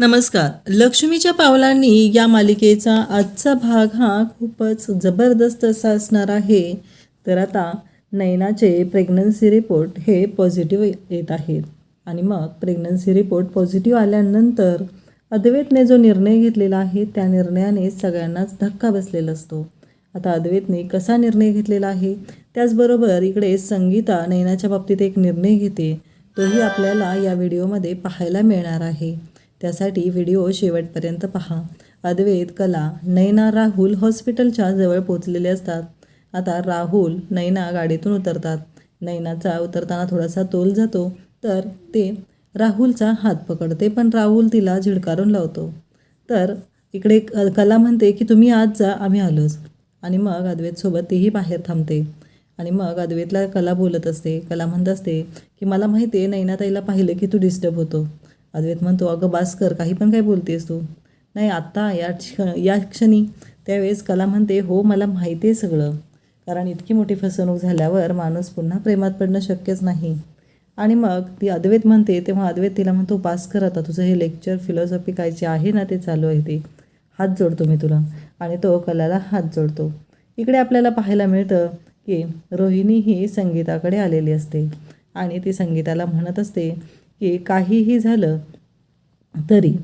नमस्कार. लक्ष्मीच्या पावलांनी या मालिकेचा आजचा भाग हा खूपच जबरदस्त असा असणार आहे. तर आता नैनाचे प्रेग्नन्सी रिपोर्ट हे पॉझिटिव्ह येत आहेत. आणि मग प्रेग्नन्सी रिपोर्ट पॉझिटिव्ह आल्यानंतर अद्वैतने जो निर्णय घेतलेला आहे त्या निर्णयाने सगळ्यांनाच धक्का बसलेला असतो. आता अद्वैतने कसा निर्णय घेतलेला आहे? त्याचबरोबर इकडे संगीता नैनाच्या बाबतीत एक निर्णय घेते. तोही आपल्याला या व्हिडिओमध्ये पाहायला मिळणार आहे. त्यासाठी व्हिडिओ शेवटपर्यंत पहा. अद्वैत कला नैना राहुल हॉस्पिटलच्या जवळ पोचलेले असतात. आता राहुल नैना गाडीतून उतरतात. नैनाचा उतरताना थोडासा तोल जातो तर ते राहुलचा हात पकडते पण राहुल तिला झिडकारून लावतो. तर इकडे क- कला म्हणते की तुम्ही आज जा आम्ही आलोच. आणि मग अद्वैतसोबत तीही बाहेर थांबते. आणि मग अद्वैतला कला बोलत असते. कला म्हणत असते की मला माहिती आहे नैनाताईला पाहिलं की तू डिस्टर्ब होतो. अद्वैत म्हणतो अगं भास्कर काही पण काय बोलतेस तू? नाही आत्ता या क्ष या क्षणी. त्यावेळेस कला म्हणते हो मला माहिती आहे सगळं. कारण इतकी मोठी फसवणूक झाल्यावर माणूस पुन्हा प्रेमात पडणं शक्यच नाही. आणि मग ती अद्वैत म्हणते तेव्हा अद्वैत तिला म्हणतो पास कर आता तुझं हे लेक्चर फिलॉसॉफी काय जे आहे ना ते चालू आहे ते. हात जोडतो मी तुला. आणि तो कलाला हात जोडतो. इकडे आपल्याला पाहायला मिळतं की रोहिणी ही संगीताकडे आलेली असते. आणि ती संगीताला म्हणत असते की काहीही झालं तरी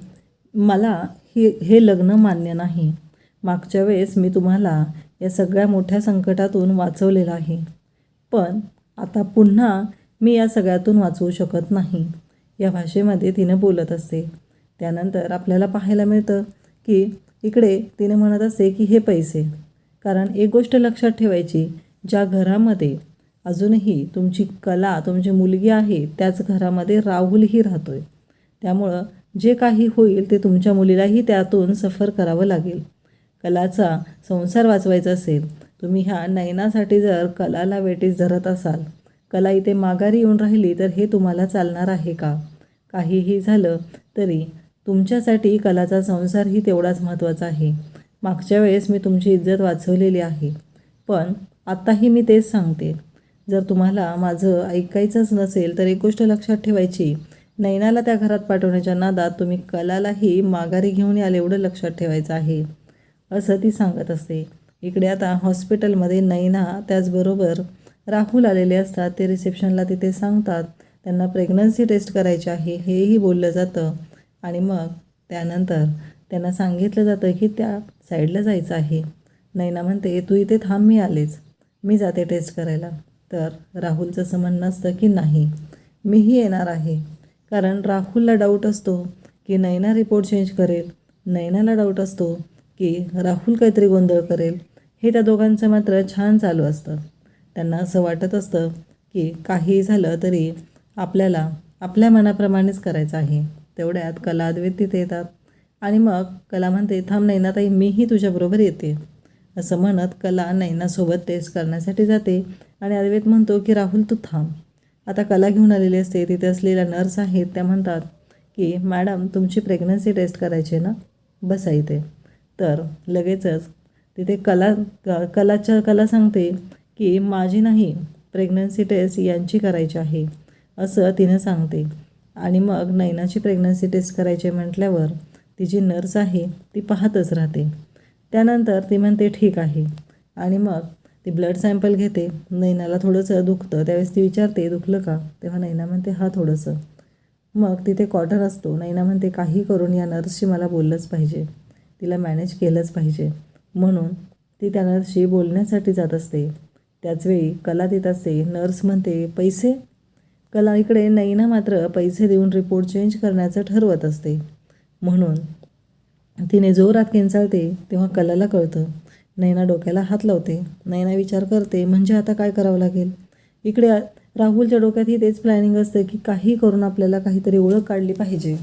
मला हे हे लग्न मान्य नाही. मागच्या वेळेस मी तुम्हाला या सगळ्या मोठ्या संकटातून वाचवलेलं आहे. पण आता पुन्हा मी या सगळ्यातून वाचवू शकत नाही. या भाषेमध्ये तिनं बोलत असते. त्यानंतर आपल्याला पाहायला मिळतं की इकडे तिने म्हणत असते की हे पैसे. कारण एक गोष्ट लक्षात ठेवायची ज्या घरामध्ये अजूनही तुमची कला तुमची मुलगी आहे त्याच घरामध्ये राहुलही राहतो आहे त्यामुळं जे काही होईल ते तुमच्या मुलीलाही त्यातून सफर करावं लागेल. कलाचा संसार वाचवायचा असेल तुम्ही ह्या नयनासाठी जर कलाला वेटीस धरत असाल कला इथे माघारी येऊन राहिली तर हे तुम्हाला चालणार आहे का? काहीही झालं तरी तुमच्यासाठी कलाचा संसारही तेवढाच महत्त्वाचा आहे. मागच्या वेळेस मी तुमची इज्जत वाचवलेली आहे. पण आत्ताही मी तेच सांगते. जर तुम्हाला माझं ऐकायचंच नसेल तर एक गोष्ट लक्षात ठेवायची. नैनाला त्या घरात पाठवण्याच्या नादात तुम्ही कलालाही माघारी घेऊन याल एवढं लक्षात ठेवायचं आहे. असं ती सांगत असते. इकडे आता हॉस्पिटलमध्ये नैना त्याचबरोबर राहुल आलेले असतात. ते रिसेप्शनला तिथे सांगतात. त्यांना प्रेग्नन्सी टेस्ट करायची आहे. हेही बोललं जातं. आणि मग त्यानंतर त्यांना सांगितलं जातं की त्या साईडला जायचं आहे. नैना म्हणते तू इथे थांब मी आलेच. मी जाते टेस्ट करायला. तर राहुलचं असं म्हणणं असतं की नाही मीही येणार आहे. कारण राहुलला डाऊट असतो की नैना रिपोर्ट चेंज करेल नैनाला डाऊट असतो की राहुल काहीतरी गोंधळ करेल. हे त्या दोघांचं मात्र छान चालू असतं. त्यांना असं वाटत असतं की काही झालं तरी आपल्याला आपल्या मनाप्रमाणेच करायचं आहे. तेवढ्यात कला अद्वैत तिथे येतात. आणि मग कला म्हणते थांब नैनाताई मीही तुझ्याबरोबर येते. असं म्हणत कला नैनासोबत टेस्ट करण्यासाठी जाते. आणि अद्वैत म्हणतो की राहुल तू थांब. आता कला घेऊन आलेली असते. तिथे असलेल्या नर्स आहेत त्या म्हणतात की मॅडम तुमची प्रेग्नन्सी टेस्ट करायची आहे ना? बसा इथे. तर लगेचच तिथे कला क कलाच्या कला सांगते की माझी नाही प्रेग्नन्सी टेस्ट यांची करायची आहे. असं तिनं सांगते. आणि मग नैनाची प्रेग्नन्सी टेस्ट करायची म्हटल्यावर ती जी नर्स आहे ती पाहतच राहते. त्यानंतर ती म्हणते ठीक आहे. आणि मग ती ब्लड सॅम्पल घेते. नैनाला थोडंसं दुखतं. त्यावेळेस ती विचारते दुखलं का? तेव्हा नैना म्हणते हा थोडंसं. मग तिथे कॉटर असतो. नैना म्हणते काही करून या नर्सशी मला बोललंच पाहिजे. तिला मॅनेज केलंच पाहिजे. म्हणून ती त्या नर्सशी बोलण्यासाठी जात असते. त्याचवेळी कला देत असते. नर्स म्हणते पैसे? कला इकडे नैना मात्र पैसे देऊन रिपोर्ट चेंज करण्याचं ठरवत असते. म्हणून तिने जोरात किंचाळते तेव्हा कलाला कळतं. नैना डोक्याला हात लावते. नैना विचार करते म्हणजे आता काय करावं लागेल? इकडे राहुलच्या डोक्यातही तेच प्लॅनिंग असतं की काही करून आपल्याला काहीतरी ओळख काढली पाहिजे.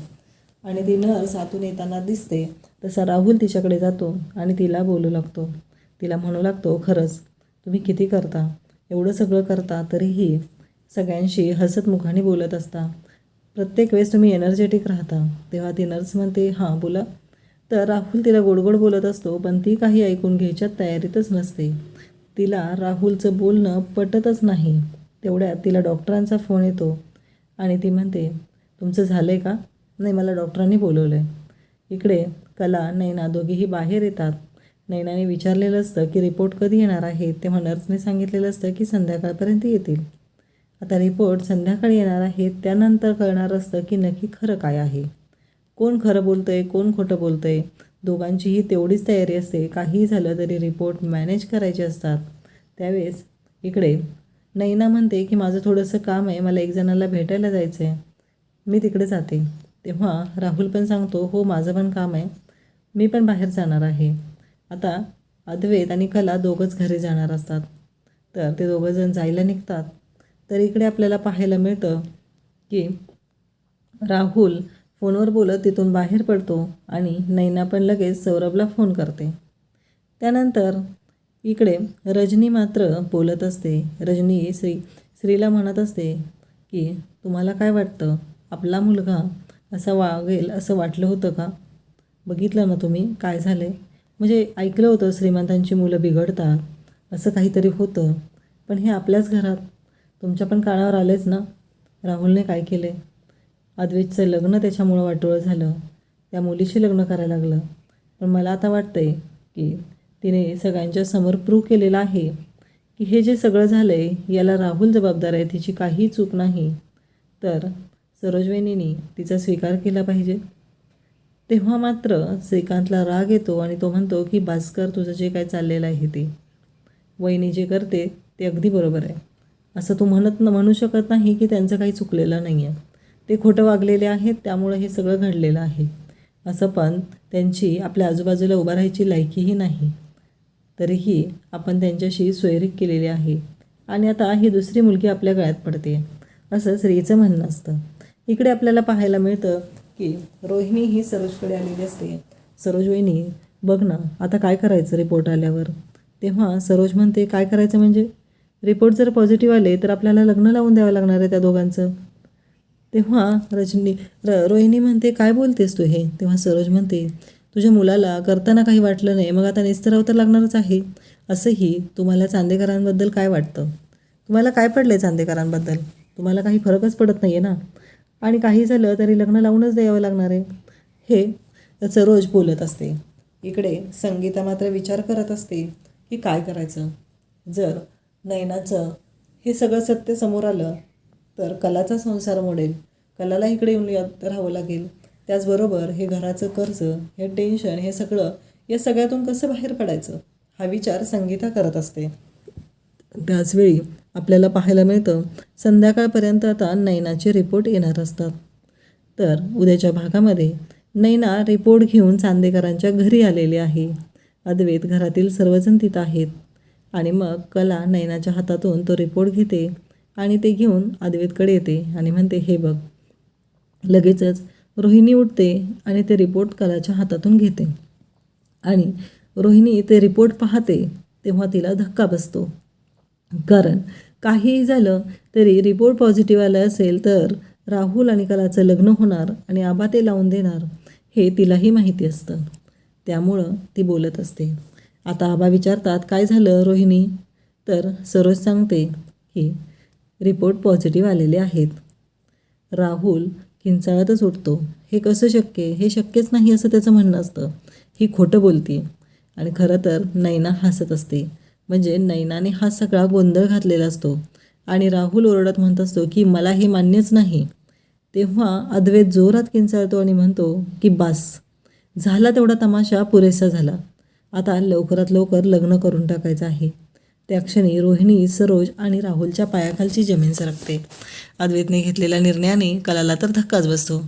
आणि ती नर्स आतून येताना दिसते. तसा राहुल तिच्याकडे जातो आणि तिला बोलू लागतो. तिला म्हणू लागतो खरंच तुम्ही किती करता? एवढं सगळं करता तरीही सगळ्यांशी हसत मुखाने बोलत असता. प्रत्येक वेळेस तुम्ही एनर्जेटिक राहता. तेव्हा ती नर्स म्हणते हां बोला. तर राहुल तिला गोडगोड बोलत असतो पण ती काही ऐकून घ्यायच्या तयारीतच नसते. तिला राहुलचं बोलणं पटतच नाही. तेवढ्यात तिला डॉक्टरांचा फोन येतो आणि ती म्हणते तुमचं झालं आहे का? नाही मला डॉक्टरांनी बोलवलं आहे इकडे कला नैना दोघीही बाहेर येतात. नैनाने विचारलेलं असतं की रिपोर्ट कधी येणार आहे? तेव्हा नर्सने सांगितलेलं असतं की संध्याकाळपर्यंत येतील. आता रिपोर्ट संध्याकाळी येणार आहे त्यानंतर कळणार असतं की नक्की खरं काय आहे. कोण खरं बोलतं आहे कोण खोटं बोलतं आहे दोघांचीही तेवढीच तयारी असते. काहीही झालं तरी रिपोर्ट मॅनेज करायचे असतात. त्यावेळेस इकडे नैना म्हणते की माझं थोडंसं काम आहे मला एक जणाला भेटायला जायचं आहे मी तिकडे जाते. तेव्हा राहुल पण सांगतो हो माझं पण काम आहे. मी पण बाहेर जाणार आहे. आता अद्वैत आणि कला दोघंच घरी जाणार असतात. तर ते दोघंजण जायला निघतात. तर इकडे आपल्याला पाहायला मिळतं की राहुल फोनवर बोलत तिथून बाहेर पडतो आणि नैना पण लगेच सौरभला फोन करते. त्यानंतर इकडे रजनी मात्र बोलत असते. रजनी श्री श्रीला म्हणत असते की तुम्हाला काय वाटतं? आपला मुलगा असा वागेल असं वाटलं होतं का? बघितलं ना तुम्ही? काय झालं म्हणजे ऐकलं होतं श्रीमंतांची मुलं बिघडतात. असं काहीतरी होतं. पण हे आपल्याच घरात. तुमच्या पण कानावर आलेच ना? राहुलने काय केले अद्वैतचं लग्न त्याच्यामुळं वाटोळं झालं. त्या मुलीशी लग्न करायला लागलं. पण मला आता वाटतंय की तिने सगळ्यांच्या समोर प्रूव्ह केलेलं आहे की हे जे सगळं झालं आहे याला राहुल जबाबदार आहे तिची काही चूक नाही. तर सरोजवेनीनी तिचा स्वीकार केला पाहिजे. तेव्हा मात्र श्रीकांतला राग येतो आणि तो म्हणतो की भास्कर तुझं जे काय चाललेलं आहे ते. वहिनी जे करते ते अगदी बरोबर आहे. असं तू म्हणत न म्हणू शकत नाही की त्यांचं काही चुकलेलं नाही आहे ते खोटं वागलेले आहेत त्यामुळं हे सगळं घडलेलं आहे. असं पण त्यांची आपल्या आजूबाजूला उभा राहायची लायकीही नाही. तरीही आपण त्यांच्याशी सोयरीक केलेली आहे. आणि आता ही दुसरी मुलगी आपल्या गळ्यात पडते. असं स्त्रीचं म्हणणं असतं. इकडे आपल्याला पाहायला मिळतं की रोहिणी ही सरोजकडे आलेली असते. सरोज वहिनी बघ ना आता काय करायचं रिपोर्ट आल्यावर? तेव्हा सरोज म्हणते काय करायचं म्हणजे? रिपोर्ट जर पॉझिटिव्ह आले तर आपल्याला लग्न लावून द्यावं लागणार आहे त्या दोघांचं. तेव्हा रजनी र रोहिणी म्हणते काय बोलतेस तू हे? तेव्हा सरोज म्हणते तुझ्या मुलाला करताना काही वाटलं नाही मग आता निस्तराव तर लागणारच आहे. असंही तुम्हाला चांदेकरांबद्दल काय वाटतं? तुम्हाला काय पडलं आहे चांदेकरांबद्दल? तुम्हाला काही फरकच पडत नाही आहे ना? आणि काही झालं तरी लग्न लावूनच द्यावं लागणार आहे. हे सरोज बोलत असते. इकडे संगीता मात्र विचार करत असते की काय करायचं? जर नयनाचं हे सगळं सत्य समोर आलं तर कलाचा संसार मोडेल. कलाला इकडे येऊन यात राहावं लागेल. त्याचबरोबर हे घराचं कर्ज हे टेन्शन हे सगळं या सगळ्यातून कसं बाहेर पडायचं? हा विचार संगीता करत असते. त्याचवेळी आपल्याला पाहायला मिळतं संध्याकाळपर्यंत आता नैनाचे रिपोर्ट येणार असतात. तर उद्याच्या भागामध्ये नैना रिपोर्ट घेऊन चांदेकरांच्या घरी आलेली आहे. अद्वैत घरातील सर्वजण तिथं आहेत. आणि मग कला नैनाच्या हातातून तो रिपोर्ट घेते. आणि ते घेऊन अद्वैतकडे येते आणि म्हणते हे बघ. लगेचच रोहिणी उठते आणि ते रिपोर्ट कलाच्या हातातून घेते. आणि रोहिणी ते रिपोर्ट पाहते तेव्हा तिला धक्का बसतो. कारण काहीही झालं तरी रिपोर्ट पॉझिटिव्ह आलं असेल तर राहुल आणि कलाचं लग्न होणार आणि आबा ते लावून देणार हे तिलाही माहिती असतं. त्यामुळं ती बोलत असते. आता आबा विचारतात काय झालं रोहिणी? तर सरोज सांगते की रिपोर्ट पॉझिटिव्ह आलेले आहेत. राहुल किंचाळतच उठतो. हे कसं शक्य हे शक्यच नाही असं त्याचं म्हणणं असतं. ही खोटं बोलते. आणि खरं तर नैना हसत असते. म्हणजे नैनाने हा सगळा गोंधळ घातलेला असतो. आणि राहुल ओरडत म्हणत असतो की मला हे मान्यच नाही. तेव्हा अद्वैत जोरात किंचाळतो आणि म्हणतो की बास झाला तेवढा तमाशा पुरेसा झाला. आता लवकरात लवकर लग्न करून टाकायचं आहे. त्या क्षणी रोहिणी सरोज आणि राहुलच्या पायाखालची जमीन सरकते. अद्वैतने घेतलेल्या निर्णयाने कलाला तर धक्काच बसतो.